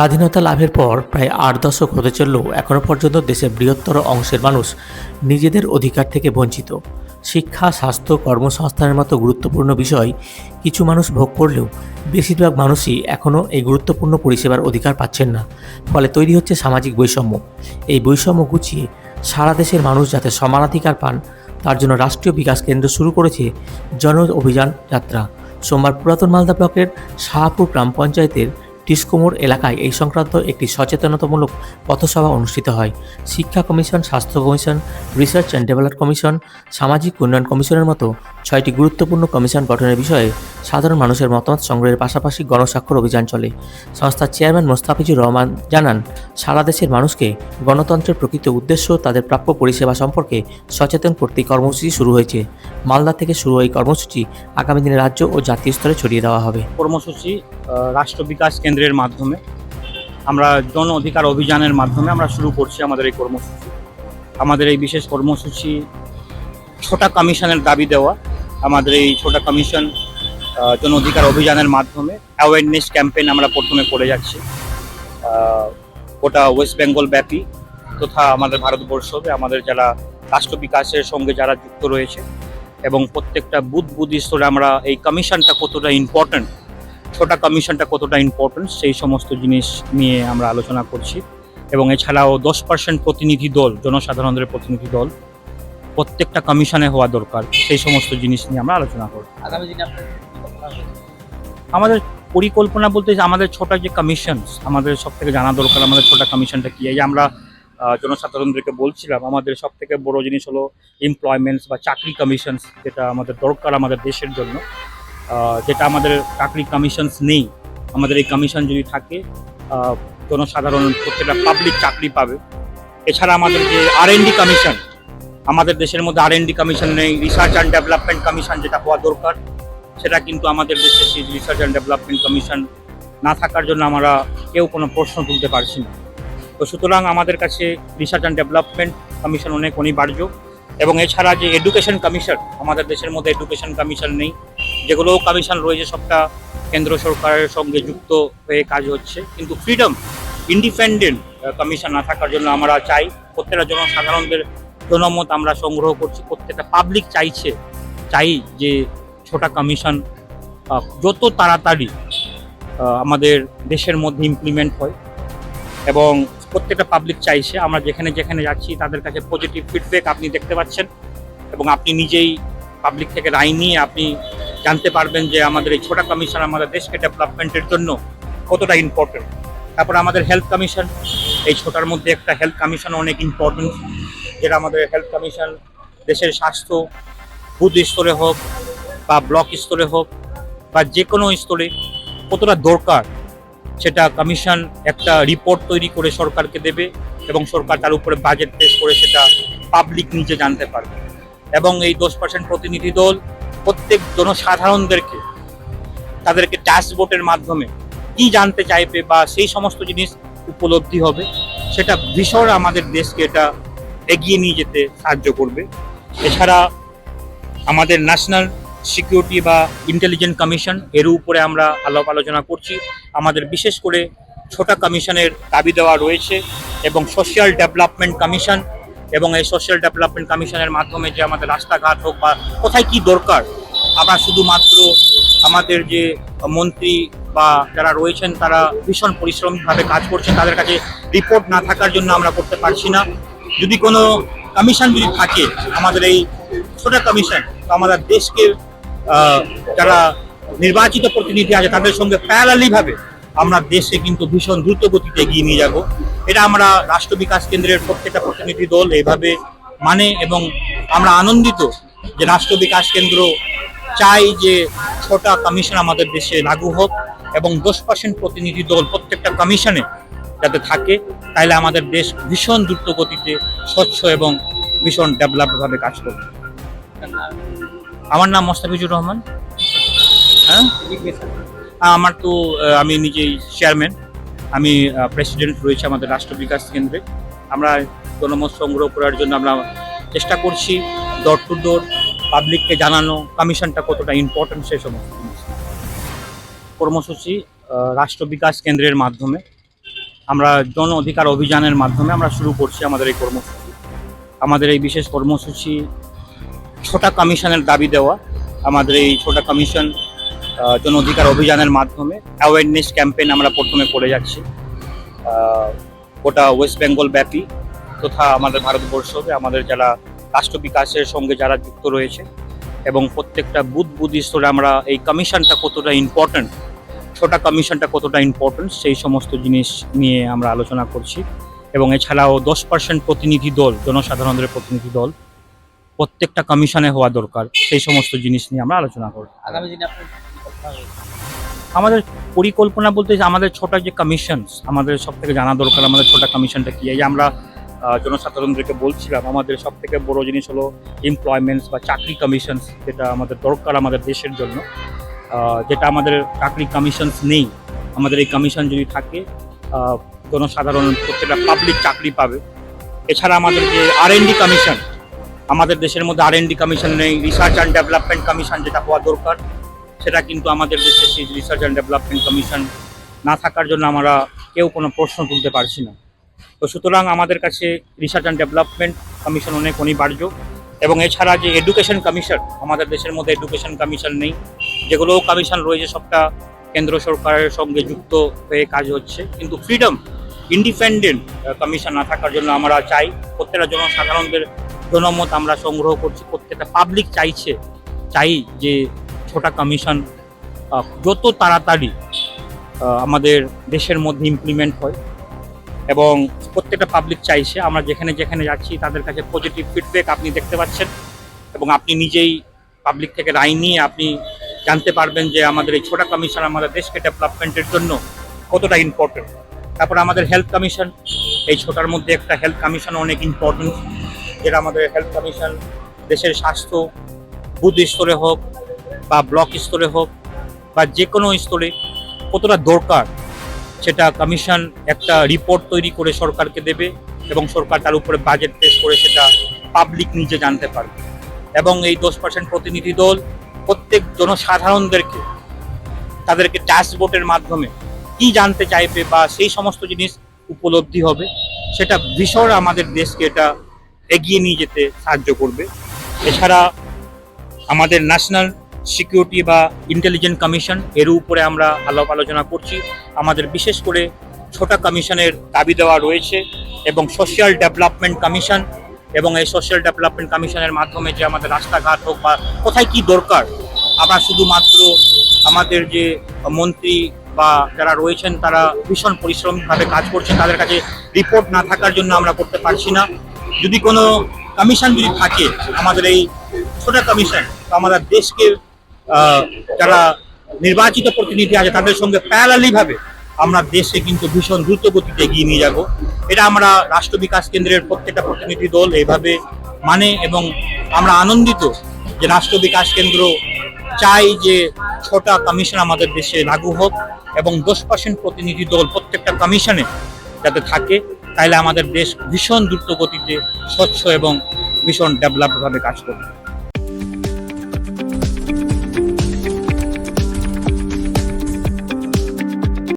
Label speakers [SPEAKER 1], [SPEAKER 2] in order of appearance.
[SPEAKER 1] স্বাধীনতা লাভের পর প্রায় আট দশক হতে চললেও এখনও পর্যন্ত দেশের বৃহত্তর অংশের মানুষ নিজেদের অধিকার থেকে বঞ্চিত। শিক্ষা, স্বাস্থ্য, কর্মসংস্থানের মতো গুরুত্বপূর্ণ বিষয় কিছু মানুষ ভোগ করলেও বেশিরভাগ মানুষই এখনও এই গুরুত্বপূর্ণ পরিষেবার অধিকার পাচ্ছেন না। ফলে তৈরি হচ্ছে সামাজিক বৈষম্য। এই বৈষম্য গুছিয়ে সারা দেশের মানুষ যাতে সমানাধিকার পান, তার জন্য রাষ্ট্রীয় বিকাশ কেন্দ্র শুরু করেছে জন অভিযান যাত্রা। সোমবার পুরাতন মালদা ব্লকের শাহপুর গ্রাম পঞ্চায়েতের টিসকোমোর এলাকায় এই সংক্রান্ত একটি সচেতনতামূলক পথসভা অনুষ্ঠিত হয়। শিক্ষা কমিশন, স্বাস্থ্য commission, research and develop commission, সামাজিক উন্নয়ন কমিশনের মতো ছয়টি গুরুত্বপূর্ণ কমিশন গঠনের বিষয়ে সাধারণ মানুষের মতামত সংগ্রহের পাশাপাশি গণস্বাক্ষর অভিযান চলে। সংস্থার চেয়ারম্যান মোস্তাফিজুর রহমান জানান, সারা দেশের মানুষকে গণতন্ত্রের প্রকৃত উদ্দেশ্য তাদের প্রাপ্য পরিষেবা সম্পর্কে সচেতন করতে কর্মসূচি শুরু হয়েছে। মালদা থেকে শুরু এই কর্মসূচি আগামী দিনে রাজ্য ও জাতীয় স্তরে ছড়িয়ে দেওয়া হবে।
[SPEAKER 2] কর্মসূচি রাষ্ট্র বিকাশ কেন্দ্রের মাধ্যমে, আমরা জন অধিকার অভিযানের মাধ্যমে আমরা শুরু করছি আমাদের এই কর্মসূচি। আমাদের এই বিশেষ কর্মসূচি ছোটা কমিশনের দাবি দেওয়া, আমাদের এই ছোটা কমিশন জন অধিকার অভিযানের মাধ্যমে অ্যাওয়ারনেস ক্যাম্পেইন আমরা প্রথমে করে যাচ্ছি। গোটা ওয়েস্ট বেঙ্গল ব্যাপী তথা আমাদের ভারতবর্ষ আমাদের যারা রাষ্ট্র বিকাশের সঙ্গে যারা যুক্ত রয়েছে এবং প্রত্যেকটা বুথ বুথ স্তরে আমরা এই কমিশনটা কতটা ইম্পর্ট্যান্ট ছোটা কমিশনটা কতটা ইম্পর্টেন্ট সেই সমস্ত জিনিস নিয়ে আমরা আলোচনা করছি। এবং এছাড়াও দশ পার্সেন্ট প্রতিনিধি দল জনসাধারণের প্রতিনিধি দল প্রত্যেকটা কমিশনে হওয়া দরকার সেই সমস্ত জিনিস নিয়ে আমরা আলোচনা করব।
[SPEAKER 3] আগামী দিনে?
[SPEAKER 2] আমাদের পরিকল্পনা বলতে যে আমাদের ছোটা যে কমিশন আমাদের সব থেকে জানা দরকার আমাদের ছোটা কমিশনটা কি? এই আমরা জনসাধারণদেরকে বলছিলাম আমাদের সব থেকে বড় জিনিস হলো এমপ্লয়মেন্টস বা চাকরি কমিশন যেটা আমাদের দরকার আমাদের দেশের জন্য। যেটা আমাদের চাকরি কমিশনস নেই। আমাদের এই কমিশন যদি থাকে আহ, জনসাধারণ প্রত্যেকটা পাবলিক চাকরি পাবে। এছাড়া আমাদের যে আর এন ডি কমিশন আমাদের দেশের মধ্যে আর এন ডি কমিশন নেই রিসার্চ অ্যান্ড ডেভেলপমেন্ট কমিশন যেটা হওয়া দরকার সেটা কিন্তু আমাদের দেশে সেই রিসার্চ অ্যান্ড ডেভেলপমেন্ট কমিশন না থাকার জন্য আমরা কেউ কোনো প্রশ্ন তুলতে পারছি না। তো সুতরাং আমাদের কাছে রিসার্চ অ্যান্ড ডেভেলপমেন্ট কমিশন অনেক অনিবার্য। এবং এছাড়া যে এডুকেশন কমিশন আমাদের দেশের মধ্যে এডুকেশন কমিশন নেই। যেগুলো কমিশন রয়েছে সবটা কেন্দ্র সরকারের সঙ্গে যুক্ত হয়ে কাজ হচ্ছে। কিন্তু ফ্রিডম ইন্ডিপেন্ডেন্ট কমিশন না থাকার জন্য আমরা চাই, প্রত্যেকটা জনসাধারণদের জনমত আমরা সংগ্রহ করছি। প্রত্যেকটা পাবলিক চাইছে, চাই যে ছোটা কমিশন যত তাড়াতাড়ি আমাদের দেশের মধ্যে ইমপ্লিমেন্ট হয়। এবং প্রত্যেকটা পাবলিক চাইছে। আমরা যেখানে যেখানে যাচ্ছি, তাদের কাছে পজিটিভ ফিডব্যাক আপনি দেখতে পাচ্ছেন এবং আপনি নিজেই পাবলিক থেকে রায় নিয়ে আপনি জানতে পারবেন যে আমাদের এই ছোটা কমিশন আমাদের দেশকে ডেভেলপমেন্টের জন্য কতটা ইম্পর্টেন্ট তারপর আমাদের হেলথ কমিশন এই ছোটার মধ্যে একটা হেলথ কমিশন অনেক ইম্পর্টেন্ট যেটা আমাদের হেলথ কমিশন দেশের স্বাস্থ্য বুথ স্তরে হোক বা ব্লক স্তরে হোক বা যে কোনো স্তরে কতটা দরকার সেটা কমিশন একটা রিপোর্ট তৈরি করে সরকারকে দেবে এবং সরকার তার উপরে বাজেট পেশ করে সেটা পাবলিক নিজে জানতে পারবে। এবং এই দশ পার্সেন্ট প্রতিনিধি দল প্রত্যেক জনসাধারণদেরকে তাদেরকে ড্যাশবোর্ডের মাধ্যমে কি জানতে চাইবে বা সেই সমস্ত জিনিস উপলব্ধি হবে, সেটা ভীষণ আমাদের দেশকে এটা এগিয়ে নিয়ে যেতে সাহায্য করবে। এছাড়া আমাদের ন্যাশনাল সিকিউরিটি বা ইন্টেলিজেন্ট কমিশন, এর উপরে আমরা আলাপ আলোচনা করছি। আমাদের বিশেষ করে ছোটা কমিশনের দাবি দেওয়া রয়েছে এবং সোশ্যাল ডেভেলপমেন্ট কমিশন এবং এই সোশ্যাল ডেভেলপমেন্ট কমিশনের মাধ্যমে যে আমাদের রাস্তাঘাট হোক বা কোথায় কি দরকার, আমরা শুধুমাত্র আমাদের যে মন্ত্রী বা যারা রয়েছেন তারা ভীষণ পরিশ্রমিকভাবে কাজ করছেন, তাদের কাছে রিপোর্ট না থাকার জন্য আমরা করতে পারছি না। যদি কোনো কমিশন যদি থাকে আমাদের এই ছোটা কমিশন আমাদের দেশকে যারা নির্বাচিত প্রতিনিধি আছে, তাদের সঙ্গে প্যারালি ভাবে আমরা দেশে কিন্তু ভীষণ দ্রুত গতিতে এগিয়ে নিয়ে যাব। এটা আমরা রাষ্ট্র বিকাশ কেন্দ্রের প্রত্যেকটা প্রতিনিধি দল এভাবে মানে এবং আমরা আনন্দিত যে রাষ্ট্র বিকাশ কেন্দ্র চাই যে ছোটা কমিশন আমাদের দেশে লাগু হোক এবং দশ পার্সেন্ট প্রতিনিধি দল প্রত্যেকটা কমিশনে যাতে থাকে তাহলে আমাদের দেশ ভীষণ দ্রুত গতিতে স্বচ্ছ এবং ভীষণ ডেভেলপভাবে কাজ করবে। আমার নাম মোস্তাফিজুর রহমান। হ্যাঁ? আমার তো আমি নিজেই চেয়ারম্যান আমি প্রেসিডেন্ট রয়েছে আমাদের রাষ্ট্র বিকাশ কেন্দ্রে। আমরা জনমত সংগ্রহ করার জন্য আমরা চেষ্টা করছি ডোর টু ডোর পাবলিককে জানানো কমিশনটা কতটা ইম্পর্টেন্ট সে সমস্ত কর্মসূচি রাষ্ট্র বিকাশ কেন্দ্রের মাধ্যমে আমরা জন অধিকার অভিযানের মাধ্যমে আমরা শুরু করছি আমাদের এই কর্মসূচি। আমাদের এই বিশেষ কর্মসূচি ছোটা কমিশনের দাবি দেওয়া, আমাদের এই ছোটা কমিশন জন অধিকার অভিযানের মাধ্যমে অ্যাওয়ারনেস ক্যাম্পেইন আমরা প্রথমে করে যাচ্ছি। গোটা ওয়েস্ট বেঙ্গল ব্যাপী তথা আমাদের ভারতবর্ষকে, আমাদের যারা রাষ্ট্র বিকাশের সঙ্গে যারা যুক্ত রয়েছে এবং প্রত্যেকটা বুথ বুথ স্তরে আমরা এই কমিশনটা কতটা ইম্পর্ট্যান্ট ছোটা কমিশনটা কতটা ইম্পর্ট্যান্ট সেই সমস্ত জিনিস নিয়ে আমরা আলোচনা করছি। এবং এছাড়াও দশ পার্সেন্ট প্রতিনিধি দল জনসাধারণের প্রতিনিধি দল প্রত্যেকটা কমিশনে হওয়া দরকার সেই সমস্ত জিনিস নিয়ে আমরা আলোচনা করব।
[SPEAKER 3] আগামী দিনে?
[SPEAKER 2] আমাদের পরিকল্পনা বলতে যে আমাদের ছোট যে কমিশন আমাদের সব থেকে জানা দরকার আমাদের ছোট কমিশনটা কি? এই আমরা জনসাধারণদেরকে বলছিলাম আমাদের সব থেকে বড় জিনিস হলো এমপ্লয়মেন্টস বা চাকরি কমিশন যেটা আমাদের দরকার আমাদের দেশের জন্য। যেটা আমাদের চাকরি কমিশনস নেই। আমাদের এই কমিশন যদি থাকে জনসাধারণ প্রত্যেকটা পাবলিক চাকরি পাবে। এছাড়া আমাদের যে আর এন ডি কমিশন আমাদের দেশের মধ্যে আর কমিশন নেই রিসার্চ অ্যান্ড ডেভেলপমেন্ট কমিশন যেটা হওয়া দরকার, সেটা কিন্তু আমাদের দেশে সেই রিসার্চ অ্যান্ড ডেভেলপমেন্ট কমিশন না থাকার জন্য আমরা কেউ কোনো প্রশ্ন তুলতে পারছি না। তো সুতরাং আমাদের কাছে রিসার্চ অ্যান্ড ডেভেলপমেন্ট কমিশন অনেক অনিবার্য এবং এছাড়া যে এডুকেশন কমিশন আমাদের দেশের মধ্যে এডুকেশন কমিশন নেই, যেগুলো কমিশন রয়েছে সবটা কেন্দ্র সরকারের সঙ্গে যুক্ত হয়ে কাজ হচ্ছে। কিন্তু ফ্রিডম ইন্ডিপেন্ডেন্ট কমিশন না থাকার জন্য আমরা চাই, প্রত্যেকটা জনসাধারণদের জনমত আমরা সংগ্রহ করছি, প্রত্যেকটা পাবলিক চাইছে, চাই যে ছোটা কমিশন যত তাড়াতাড়ি আমাদের দেশের মধ্যে ইমপ্লিমেন্ট হয়। এবং প্রত্যেকটা পাবলিক চাইছে, আমরা যেখানে যেখানে যাচ্ছি, তাদের কাছে পজিটিভ ফিডব্যাক আপনি দেখতে পাচ্ছেন। এবং আপনি নিজেই পাবলিক থেকে রায় নিয়ে আপনি জানতে পারবেন যে আমাদের এই ছোটা কমিশন আমাদের দেশকে ডেভেলপমেন্টের জন্য কতটা ইম্পর্টেন্ট তারপর আমাদের হেলথ কমিশন এই ছোটার মধ্যে একটা হেলথ কমিশন অনেক ইম্পর্টেন্ট যেটা আমাদের হেলথ কমিশন দেশের স্বাস্থ্য বুথ স্তরে হোক বা ব্লক স্তরে হোক বা যে কোনো স্তরে কতটা দরকার, সেটা কমিশন একটা রিপোর্ট তৈরি করে সরকারকে দেবে এবং সরকার তার উপরে বাজেট পেশ করে সেটা পাবলিক নিজে জানতে পারবে। এবং এই দশ পার্সেন্ট প্রতিনিধি দল প্রত্যেক জনসাধারণদেরকে তাদেরকে ড্যাশবোর্ডের মাধ্যমে কি জানতে চাইবে বা সেই সমস্ত জিনিস উপলব্ধি হবে, সেটা ভীষণ আমাদের দেশকে এটা এগিয়ে নিয়ে যেতে সাহায্য করবে। এছাড়া আমাদের ন্যাশনাল সিকিউরিটি বা ইন্টেলিজেন্ট কমিশন এর উপরে আমরা আলাপ আলোচনা করছি। আমাদের বিশেষ করে ছোটা কমিশনের দাবি দেওয়া রয়েছে এবং সোশ্যাল ডেভেলপমেন্ট কমিশন এবং এই সোশ্যাল ডেভেলপমেন্ট কমিশনের মাধ্যমে যে আমাদের রাস্তাঘাট হোক বা কোথায় কি দরকার, আমরা শুধুমাত্র আমাদের যে মন্ত্রী বা যারা রয়েছেন তারা ভীষণ পরিশ্রমিকভাবে কাজ করছেন, তাদের কাছে রিপোর্ট না থাকার জন্য আমরা করতে পারছি না। যদি কোনো কমিশন যদি থাকে, আমাদের এই ছোটা কমিশন আমাদের দেশকে যারা নির্বাচিত প্রতিনিধি আছে, তাদের সঙ্গে প্যারালি ভাবে আমরা দেশে কিন্তু ভীষণ দ্রুত গতিতে এগিয়ে নিয়ে যাব। এটা আমরা রাষ্ট্র বিকাশ কেন্দ্রের প্রত্যেকটা প্রতিনিধি দল এভাবে মানে এবং আমরা আনন্দিত যে রাষ্ট্র বিকাশ কেন্দ্র চাই যে ছটা কমিশন আমাদের দেশে লাগু হোক এবং দশ পার্সেন্ট প্রতিনিধি দল প্রত্যেকটা কমিশনে যাতে থাকে। তাইলে আমাদের দেশ ভীষণ দ্রুত গতিতে স্বচ্ছ এবং ভীষণ ডেভেলপভাবে কাজ করবে।